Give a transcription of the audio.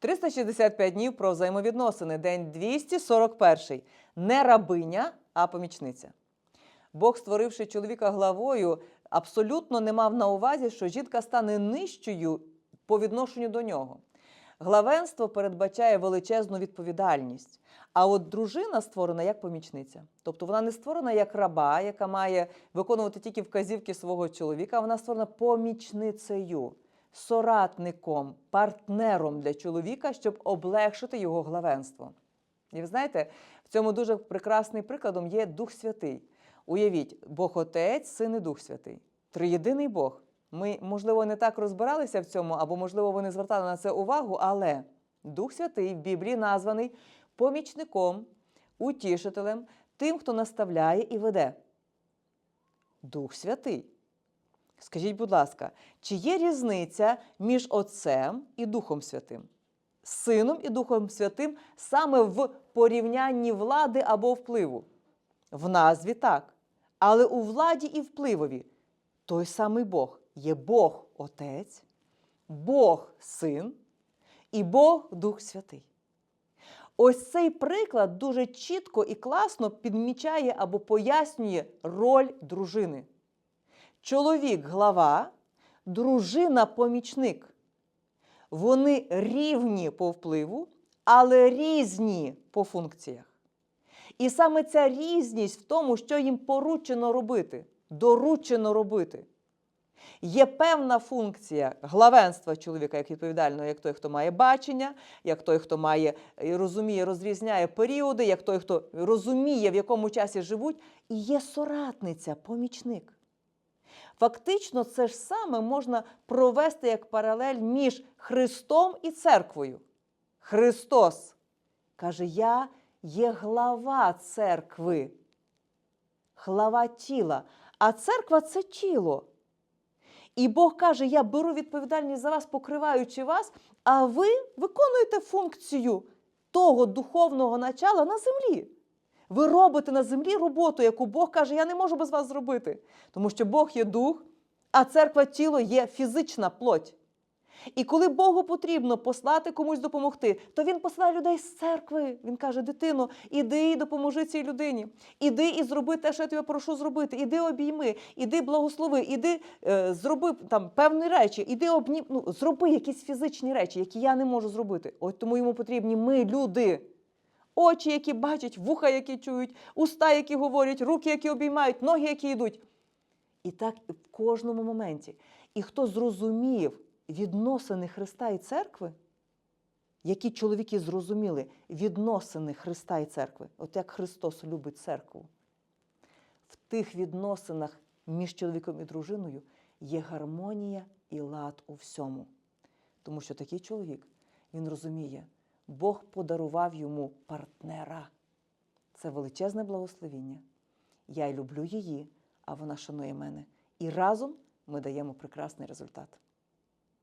365 днів про взаємовідносини. День 241. Не рабиня, а помічниця. Бог, створивши чоловіка главою, абсолютно не мав на увазі, що жінка стане нижчою по відношенню до нього. Главенство передбачає величезну відповідальність. А от дружина створена як помічниця. Тобто вона не створена як раба, яка має виконувати тільки вказівки свого чоловіка, вона створена помічницею, соратником, партнером для чоловіка, щоб облегшити його главенство. І ви знаєте, в цьому дуже прекрасним прикладом є Дух Святий. Уявіть, Бог Отець, Син і Дух Святий. Триєдиний Бог. Ми, можливо, не так розбиралися в цьому, або, можливо, ви не звертали на це увагу, але Дух Святий в Біблії названий помічником, утішителем, тим, хто наставляє і веде. Дух Святий. Скажіть, будь ласка, чи є різниця між Отцем і Духом Святим? Сином і Духом Святим саме в порівнянні влади або впливу? В назві так. Але у владі і впливові той самий Бог є Бог Отець, Бог Син і Бог Дух Святий. Ось цей приклад дуже чітко і класно підмічає або пояснює роль дружини. Чоловік глава, дружина помічник. Вони рівні по впливу, але різні по функціях. І саме ця різність в тому, що їм поручено робити, доручено робити. Є певна функція главенства чоловіка, як відповідального, як той, хто має бачення, як той, хто має розуміє, розрізняє періоди, як той, хто розуміє, в якому часі живуть, і є соратниця, помічник. Фактично, це ж саме можна провести як паралель між Христом і церквою. Христос каже: Я є глава церкви, глава тіла, а церква це тіло. І Бог каже: Я беру відповідальність за вас, покриваючи вас, а ви виконуєте функцію того духовного начала на землі. Ви робите на землі роботу, яку Бог каже, я не можу без вас зробити. Тому що Бог є дух, а церква тіло є фізична плоть. І коли Богу потрібно послати комусь допомогти, то він посилає людей з церкви. Він каже: дитино, іди і допоможи цій людині. Іди і зроби те, що я тебе прошу зробити. Іди обійми, іди благослови, іди е, зроби там певні речі, іди обні... ну, зроби якісь фізичні речі, які я не можу зробити. От тому йому потрібні ми, люди. Очі, які бачать, вуха, які чують, уста, які говорять, руки, які обіймають, ноги, які йдуть. І так в кожному моменті. І хто зрозумів відносини Христа і церкви, які чоловіки зрозуміли відносини Христа і церкви, от як Христос любить церкву, в тих відносинах між чоловіком і дружиною є гармонія і лад у всьому. Тому що такий чоловік, він розуміє, Бог подарував йому партнера. Це величезне благословіння. Я люблю її, а вона шанує мене. І разом ми даємо прекрасний результат.